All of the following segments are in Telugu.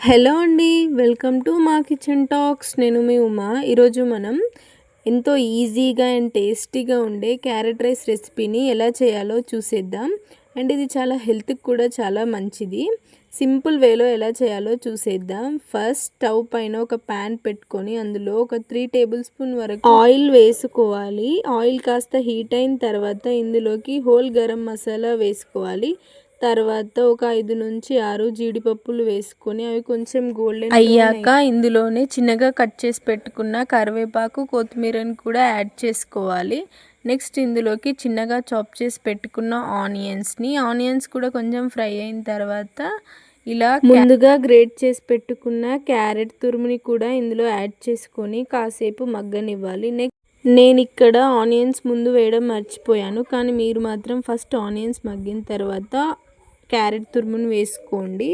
హలో అండి వెల్కమ్ టు మా కిచెన్ టాక్స్. నేను మీ ఉమా. ఈరోజు మనం ఎంతో ఈజీగా అండ్ టేస్టీగా ఉండే క్యారెట్ రైస్ రెసిపీని ఎలా చేయాలో చూసేద్దాం. అండ్ ఇది చాలా హెల్త్కి కూడా చాలా మంచిది. సింపుల్ వేలో ఎలా చేయాలో చూసేద్దాం. ఫస్ట్ స్టవ్ పైన ఒక ప్యాన్ పెట్టుకొని అందులో ఒక త్రీ టేబుల్ స్పూన్ వరకు ఆయిల్ వేసుకోవాలి. ఆయిల్ కాస్త హీట్ అయిన తర్వాత ఇందులోకి హోల్ గరం మసాలా వేసుకోవాలి. తర్వాత ఒక ఐదు నుంచి ఆరు జీడిపప్పులు వేసుకొని అవి కొంచెం గోల్డెన్ అయ్యాక ఇందులోనే చిన్నగా కట్ చేసి పెట్టుకున్న కరివేపాకు కొత్తిమీరని కూడా యాడ్ చేసుకోవాలి. నెక్స్ట్ ఇందులోకి చిన్నగా చాప్ చేసి పెట్టుకున్న ఆనియన్స్ని ఆనియన్స్ కూడా కొంచెం ఫ్రై అయిన తర్వాత ఇలా ముందుగా గ్రేట్ చేసి పెట్టుకున్న క్యారెట్ తురుముని కూడా ఇందులో యాడ్ చేసుకొని కాసేపు మగ్గనివ్వాలి. నెక్స్ట్ నేను ఇక్కడ ఆనియన్స్ ముందు వేయడం మర్చిపోయాను కానీ మీరు మాత్రం ఫస్ట్ ఆనియన్స్ మగ్గిన తర్వాత క్యారెట్ తురుమును వేసుకోండి.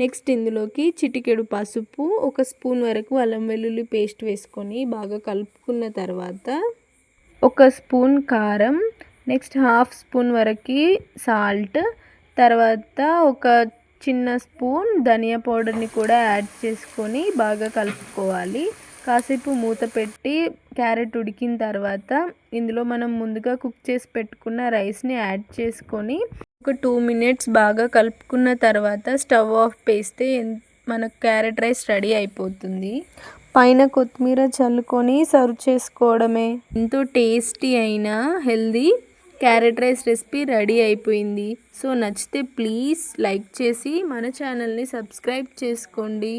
నెక్స్ట్ ఇందులోకి చిటికెడు పసుపు ఒక స్పూన్ వరకు అల్లం వెల్లుల్లి పేస్ట్ వేసుకొని బాగా కలుపుకున్న తర్వాత ఒక స్పూన్ కారం నెక్స్ట్ హాఫ్ స్పూన్ వరకు సాల్ట్ తర్వాత ఒక చిన్న స్పూన్ ధనియా పౌడర్ని కూడా యాడ్ చేసుకొని బాగా కలుపుకోవాలి. కాసేపు మూత పెట్టి క్యారెట్ ఉడికిన తర్వాత ఇందులో మనం ముందుగా కుక్ చేసి పెట్టుకున్న రైస్ని యాడ్ చేసుకొని ఒక టూ మినిట్స్ బాగా కలుపుకున్న తర్వాత స్టవ్ ఆఫ్ వేస్తే మన క్యారెట్ రైస్ రెడీ అయిపోతుంది. పైన కొత్తిమీర చల్లుకొని సర్వ్ చేసుకోవడమే. ఎంతో టేస్టీ అయిన healthy carrot rice recipe ready అయిపోయింది. సో నచ్చితే ప్లీజ్ లైక్ చేసి మన ఛానల్ని సబ్స్క్రైబ్ చేసుకోండి.